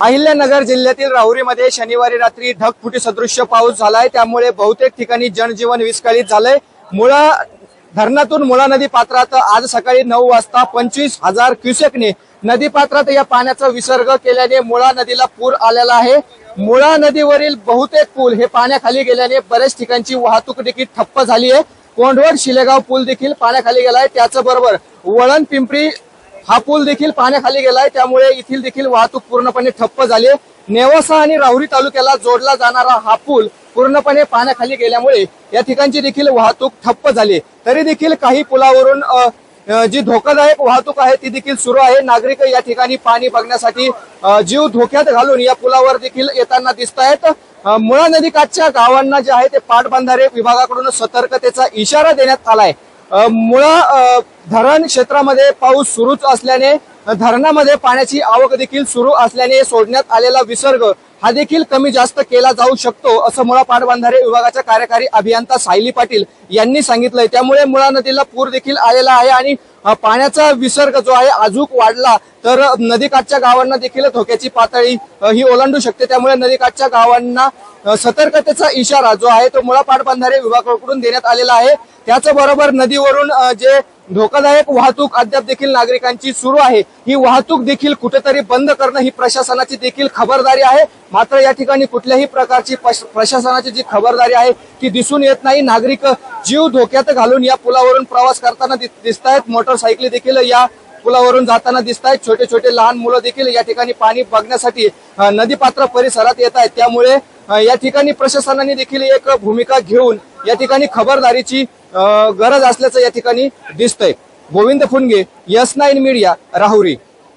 अहिल्यानगर जिल्ह्यातील राहुरीमध्ये शनिवारी रात्री ढगफुटी सदृश्य पाऊस झालाय. त्यामुळे बहुतेक ठिकाणी जनजीवन विस्कळीत झालंय. मुळा धरणातून मुळा नदी पात्रात आज सकाळी नऊ वाजता पंचवीस हजार क्युसेकने नदी पात्रात या पाण्याचा विसर्ग केल्याने मुळा नदीला पूर आलेला आहे. मुळा नदीवरील बहुतेक पूल हे पाण्याखाली गेल्याने बऱ्याच ठिकाणची वाहतूक देखील ठप्प झाली आहे कोंढवड शिलेगाव पूल देखील पाण्याखाली गेलाय. त्याचबरोबर वळण पिंपरी हा पूल देखील पाण्याखाली गेलाय. त्यामुळे येथील देखील वाहतूक पूर्णपणे ठप्प झाली. नेवासा आणि राहुरी तालुक्याला जोडला जाणारा हा पूल पूर्णपणे पाण्याखाली गेल्यामुळे या ठिकाणची देखील वाहतूक ठप्प झाली. तरी देखील काही पुलावरून जी धोकादायक वाहतूक आहे ती देखील सुरू आहे. नागरिक या ठिकाणी पाणी बघण्यासाठी जीव धोक्यात घालून या पुलावर देखील येताना दिसत आहेत मुळा नदीकाठच्या गावांना जे आहे ते पाटबंधारे विभागाकडून सतर्कतेचा इशारा देण्यात आलाय. मुळा धरण क्षेत्रामध्ये पाऊस सुरूच असल्याने धरणामध्ये पाण्याची आवक देखील सुरू असल्याने सोडण्यात आलेला विसर्ग हा देखील कमी जास्त केला जाऊ शकतो असं मुळा पाटबंधारे विभागाच्या कार्यकारी अभियंता सायली पाटील यांनी सांगितलंय. त्यामुळे मुळा नदीला पूर देखील आलेला आहे आणि पाण्याचा विसर्ग जो आहे अजूक वाढला तर नदीकाठच्या गावांना देखील धोक्याची पातळी ही ओलांडू शकते. त्यामुळे नदीकाठच्या गावांना सतर्कतेचा इशारा जो आहे तो मुळापाड बांधारे विभागाकडून देण्यात आलेला आहे. त्याचबरोबर नदीवरून जे धोकादायक वाहतूक अद्याप देखील नागरिकांची सुरू आहे ही वाहतूक देखील कुठेतरी बंद करणं ही प्रशासनाची देखील खबरदारी आहे. मात्र या ठिकाणी कुठल्याही प्रकारची प्रशासनाची जी खबरदारी आहे ती दिसून येत नाही. नागरिक जीव धोक्यात घालून या पुलावरून प्रवास करताना दिसत आहेत मोटर मोटरसायकली देखील या पुलावरून जाताना दिसत आहेत छोटे छोटे लहान मुलं देखील या ठिकाणी पाणी बघण्यासाठी नदीपात्र परिसरात येत आहेत. त्यामुळे या ठिकाणी प्रशासनाने देखील एक भूमिका घेऊन या ठिकाणी खबरदारीची गरज असल्याचं या ठिकाणी दिसतंय. Govind Phunge yes nine media Rahuri.